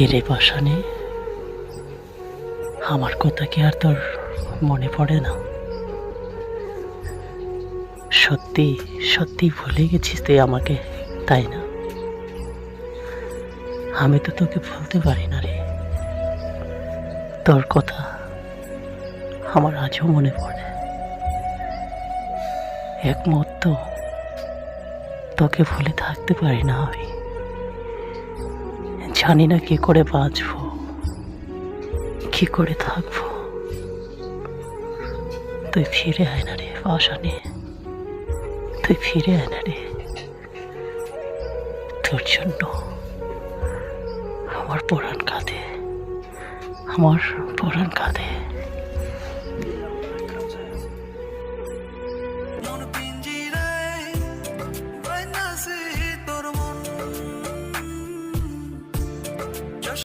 কেড়ে পাশানে আমার কথা কি আর তোর মনে পড়ে না? সত্যি সত্যি ভুলে গেছিস তুই আমাকে, তাই না? আমি তো তোকে ভুলতে পারি না রে। তোর কথা আমার আজও মনে পড়ে। এক মুহূর্ত তোকে ভুলে থাকতে পারি না আমি। জানি না কি করে বাঁচব, কি করে থাকব। তুই ফিরে আয় না রে বাসা নিয়ে তুই ফিরে আয় না রে। তোর জন্য আমার পুরাণ কাঁধে আমার পুরাণ কাঁধে